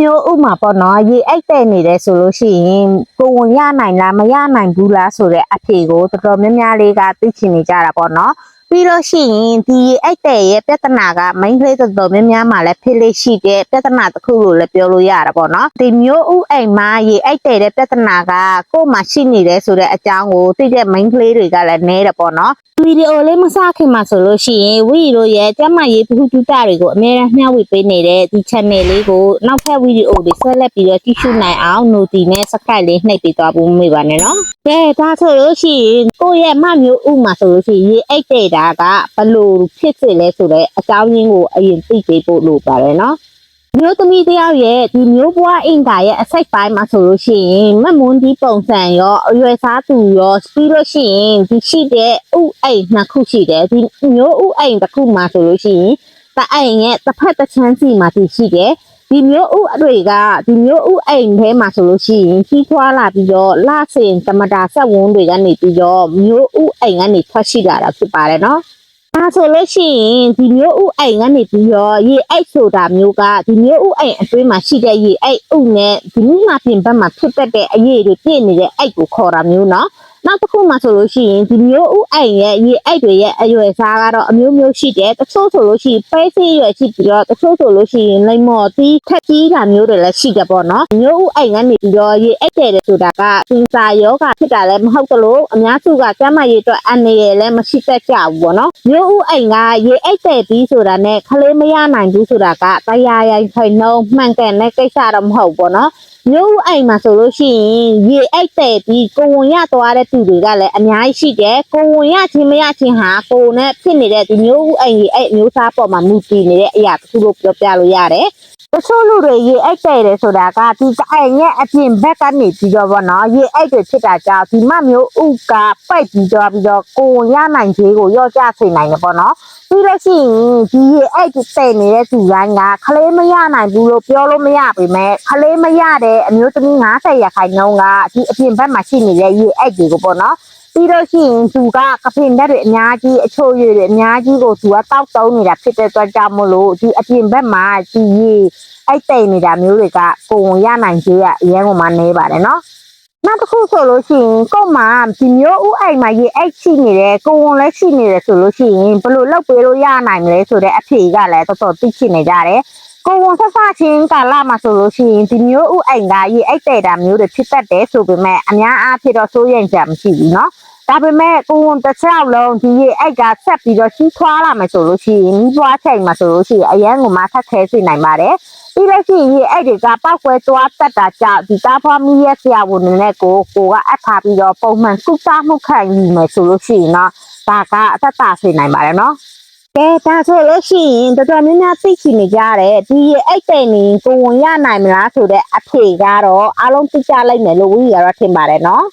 မျိုးဥမှာပေါ့နော်ရေအိတ်တဲ့နေတယ်ဆိုလို့ရှိရင်ကိုဝင်ရနိုင်လားမရနိုင်ဘူးလားဆိုတဲ့အဖြေကိုတော်တော်များများလေးကသိချင်နေကြတာပေါ့နော် ပြီးလို့ရှိရင်ဒီရေအိတ်တဲ့ရဲ့ပြဿနာကမိန်းကလေးတော်တော်များများမှာလည်းဖြစ်လို့ရှိတဲ့ပြဿနာတစ်ခုလို့လည်းပြောလို့ရတာပေါ့နော်ဒီမျိုးဥအိမ်မှာရေအိတ်တဲ့တဲ့ပြဿနာကကို့မှာရှိနေတယ်ဆိုတဲ့အကြောင်းကိုသိတဲ့မိန်းကလေးတွေကလည်းနဲတယ်ပေါ့နော်ဗီဒီယိုလေးမစခင်မှာဆိုလို့ရှိရင်ဝီတို့ရဲ့ကျမရေးပဟုတုတတွေကိုအများအားမျှဝေပေးနေတဲ့ဒီ channel လေးကိုနောက်ထပ်ဗီဒီယိုတွေဆက်လက်ပြီးတော့ကြည့်ရှုနိုင်အောင် noti နဲ့ subscribe လေးနှိပ်ပေးသွားဖို့မေ့ပါနဲ့နော်။ကဲဒါဆိုလို့ရှိရင်ကိုယ့်ရဲ့မမျိုးဥမှာဆိုလို့ရှိရင်ရေအိတ်တဲ့တာကဘလို့ဖြစ်စေလဲဆိုတော့အကြောင်းရင်းကိုအရင်သိပေးဖို့လိုပါတယ်နော်။မျိုးသမီးတယောက်ရဲ့ဒီမျိုးပွားအင်္ဂါရဲ့အစိတ်ပိုင်းမှာဆိုလို့ရှိရင်မတ်မွန်းဒီပုံစံရောအရွယ်စားသူရောပြီးလို့ရှိရင်ဒီရှိတဲ့ဥအိမ်နှစ်ခုရှိတယ်ဒီမျိုးဥအိမ်တစ်ခုမှာဆိုလို့ရှိရင်တအိမ်ရဲ့တစ်ဖက်တစ်ချမ်းစီမှာဒီရှိတယ် ဒီမျိုးဥအတွေကဒီမျိုးဥအိမ်ထဲမှာဆိုလို့ရှိရင်ကြီးထွားလာပြီးတော့လှစင်တမတာဆက်ဝန်းတွေကနေပြီးတော့မျိုးဥအိမ်ကနေထွက်ရှိလာတာဖြစ်ပါတယ်နော်။ဒါဆိုလို့ရှိရင်ဒီမျိုးဥအိမ်ကနေပြီးတော့ရေအိတ်ဆိုတာမျိုးကဒီမျိုးဥအိမ်အတွင်းမှာရှိတဲ့ရေအိတ်ဥနဲ့ဒီမိမပြင်ဘက်မှာဖြစ်တတ်တဲ့အရေတွေပြည့်နေတဲ့အိတ်ကိုခေါ်တာမျိုးနော်။ နောက်တစ်ခုမှဆိုလို့ရှိရင်ဒီမျိုးဥအိမ်ရဲ့ရေအိတ်တွေရဲ့အရွယ်စားကတော့အမျိုးမျိုးရှိတယ်တချို့ဆိုလို့ရှိရင်ပဲစီရွယ်ရှိပြီးတော့တချို့ဆိုလို့ရှိရင်လိမ္မော်သီးထက်ကြီးတာမျိုးတွေလည်းရှိတယ်ပေါ့နော်မျိုးဥအိမ်ကနေပြီးတော့ရေအိတ်တယ်ဆိုတာကစင်စာယောဂဖြစ်တာလည်းမဟုတ်သလိုအများစုကကျန်းမာရေးအတွက်အန္တရာယ်လည်းမရှိတတ်ကြဘူးပေါ့နော်မျိုးဥအိမ်ကရေအိတ်တဲ့ပြီးဆိုတာနဲ့ခလေးမရနိုင်ဘူးဆိုတာကတရားရိုင်ခိုင်နှုံးမှန်ကန်တဲ့ကိစ္စတော့မဟုတ်ဘူးပေါ့နော် မျိုးဥအိမ်မှာဆိုလို့ရှိရင်ရေအိတ်တဲ့ပြီးကိုဝင်ရသွားတဲ့သူတွေကလည်းအများကြီးရှိတယ်ကိုဝင်ရချင်းမရချင်းဟာကိုယ်နဲ့ဖြစ်နေတဲ့ဒီမျိုးဥအိမ်ရေအိတ်မျိုးစားပေါ်မှာမူတည်နေတဲ့အရာတစ်ခုလို့ပြောပြလို့ရတယ် တချို့လူတွေရေအိတ်တဲ့တယ်ဆိုတာကဒီအိမ်ရဲ့အပြင်ဘက်ကနေပြီးတော့ဗောနော်ရေအိတ်တွေဖြစ်တာကြောင့်ဒီမမျိုးဥကပိုက်ပြီးတော့ပြီးတော့ကိုဝင်ရနိုင်သေးကိုရော့ကျစေနိုင်တယ်ဗောနော်ပြီးလို့ရှိရင်ဒီရေအဲ့ဒီတဲ့နေတဲ့သူတိုင်းကခလေးမရနိုင်ဘူးလို့ပြောလို့မရပါပဲခလေးမရတဲ့အမျိုးသမီး90ရာခိုင်နှုန်းကဒီအပြင်ဘက်မှာရှိနေတဲ့ရေအဲ့ဒီကိုပေါ့နော် ပြီးတော့ရှိရင်သူကကဖင်ဓာတ်တွေအများကြီးအချို့ရည်တွေအများကြီးကိုသူကတောက်တုံးနေတာဖြစ်တဲ့အတွက်ကြောင့်မလို့ဒီအပြင်ဘက်မှာဒီရေအဲ့တိတ်နေတာမျိုးတွေကကိုယ်ဝင်ရနိုင်သေးကအရင်ကမှနေပါတယ်နော်နောက်တစ်ခုဆိုလို့ရှိရင်ကို့မှာဒီမျိုးဥအိမ်မှာရေအိတ်ရှိနေတယ်ကိုဝန်လည်းရှိနေတယ်ဆိုလို့ရှိရင်ဘယ်လိုလုပ်ပေးလို့ရနိုင်မလဲဆိုတဲ့အဖြေကလည်းတော်တော်သိချင်နေကြတယ် ကိုဝန်ဆက်ဆချင်းကာလမှာဆိုလို့ရှိရင်ဒီမျိုးဥအိမ်ကရေအိတ်တဲ့တာမျိုးတွေဖြစ်တတ်တယ်ဆိုပေမဲ့အများအားဖြင့်တော့စိုးရိမ်ကြမရှိဘူးเนาะဒါပေမဲ့ကိုဝန်တစ်ချက်လုံးဒီရေအိတ်ကဆက်ပြီးတော့ကြီးထွားလာမယ်ဆိုလို့ရှိရင်ကြီးထွားချိန်မှာဆိုလို့ရှိရင်အရန်ကိုမှထက်ခဲစေနိုင်ပါတယ် ပြီးလို့ရှိရင်အဲ့ဒီကပောက်ကွဲသွားတတ်တာကြောင့်ဒီသားဖွားမီးရဲ့ဆရာဝန်တွေနဲ့ကိုကိုကအပ်ထားပြီးတော့ပုံမှန်ကုသမှုခံယူမယ်ဆိုလို့ရှိရင်တော့ဒါကအသက်တာစေနိုင်ပါတယ်နော် ကဲဒါဆိုလို့ရှိရင်တော်တော်များများသိချင်နေကြတယ်ဒီအဲ့တိန်နေကိုဝင်ရနိုင်မလားဆိုတဲ့အဖြေကတော့အားလုံးသိကြလိုက်မယ်လို့ဝီကတော့ထင်ပါတယ်နော်